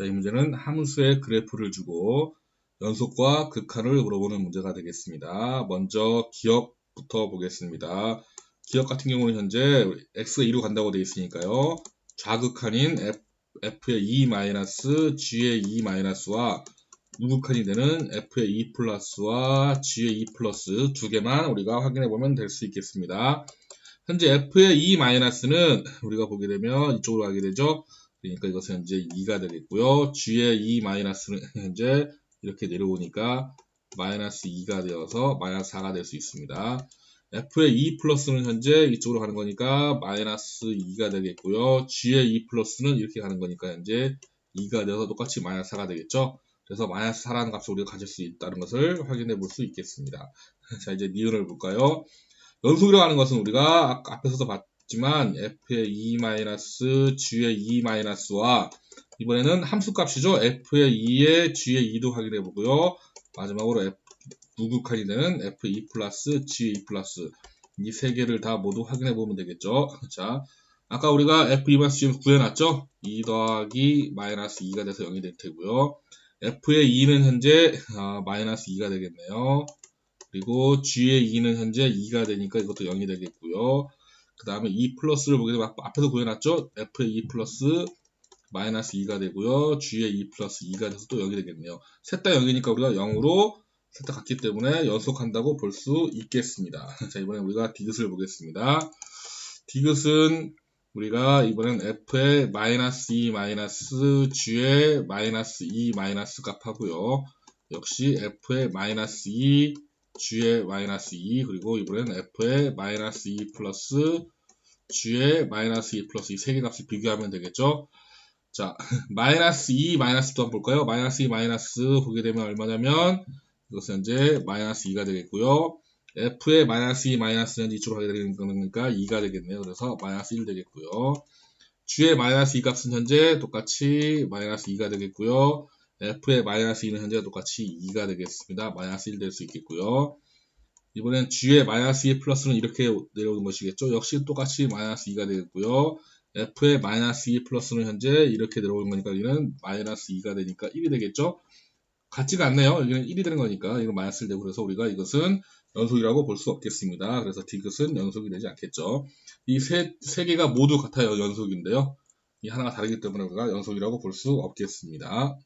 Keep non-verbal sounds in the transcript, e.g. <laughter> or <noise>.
자, 이 문제는 함수의 그래프를 주고 연속과 극한을 물어보는 문제가 되겠습니다. 먼저 기억부터 보겠습니다. 기억 같은 경우는 현재 x가 2로 간다고 되어 있으니까요. 좌극한인 f, 의 2 마이너스 g의 2 마이너스와 우극한이 되는 f의 2 플러스와 g의 2 플러스 두 개만 우리가 확인해 보면 될 수 있겠습니다. 현재 f의 2 마이너스는 우리가 보게 되면 이쪽으로 가게 되죠. 그러니까 이것은 이제 2가 되겠고요. g의 2 마이너스는 <laughs> 현재 이렇게 내려오니까 마이너스 2가 되어서 마이너스 4가 될 수 있습니다. f의 2 플러스는 현재 이쪽으로 가는 거니까 마이너스 2가 되겠고요. g의 2 플러스는 이렇게 가는 거니까 현재 2가 되어서 똑같이 마이너스 4가 되겠죠. 그래서 마이너스 4라는 값을 우리가 가질 수 있다는 것을 확인해 볼 수 있겠습니다. <laughs> 자 이제 니은을 볼까요? 연속이라고 하는 것은 우리가 앞에서도 봤 지만 f의 2 마이너스 g의 2 마이너스와 이번에는 함수값이죠. f의 2에 g의 2도 확인해 보고요. 마지막으로 f, 누극한이 되는 f2 플러스 g2 플러스 이 세 개를 다 모두 확인해 보면 되겠죠. 자, 아까 우리가 f2 마이너스 지금 구해놨죠? 2 더하기 마이너스 2가 돼서 0이 될 테고요. f의 2는 현재 아, 마이너스 2가 되겠네요. 그리고 g의 2는 현재 2가 되니까 이것도 0이 되겠고요. 그 다음에 2 플러스를 보게 되면 앞에서 구해놨죠? f의 2 플러스 마이너스 2가 되고요. g의 2 플러스 2가 돼서 또 0이 되겠네요. 셋 다 0이니까 우리가 0으로 셋 다 같기 때문에 연속한다고 볼 수 있겠습니다. <laughs> 자, 이번에 우리가 디귿을 보겠습니다. 디귿은 우리가 이번엔 f의 마이너스 2 마이너스 g의 마이너스 2 마이너스 값 하고요. 역시 f의 마이너스 2 g의 마이너스 2 그리고 이번엔 f의 마이너스 2 플러스 g의 마이너스 2 플러스 이세개 값을 비교하면 되겠죠. 자, <laughs> 마이너스 2, 마이너스 또 한번 볼까요? 마이너스 2, 마이너스 보게 되면 얼마냐면 이것은 이제 마이너스 2가 되겠고요. f의 마이너스 2, 마이너스는 이쪽으로 하게 되는 거니까 2가 되겠네요. 그래서 마이너스 1 되겠고요. g의 마이너스 2 값은 현재 똑같이 마이너스 2가 되겠고요. F의 마이너스 2는 현재 똑같이 2가 되겠습니다. 마이너스 1 될 수 있겠고요. 이번엔 g의 마이너스 2 플러스는 이렇게 내려오는 것이겠죠. 역시 똑같이 마이너스 2가 되겠고요. f의 마이너스 2 플러스는 현재 이렇게 내려오는 거니까 여기는 마이너스 2가 되니까 1이 되겠죠? 같지가 않네요. 여기는 1이 되는 거니까 이거 마이너스 1 되고 그래서 우리가 이것은 연속이라고 볼 수 없겠습니다. 그래서 디귿은 연속이 되지 않겠죠. 이 세 세 개가 모두 같아요. 연속인데요. 이 하나가 다르기 때문에 우리가 연속이라고 볼 수 없겠습니다.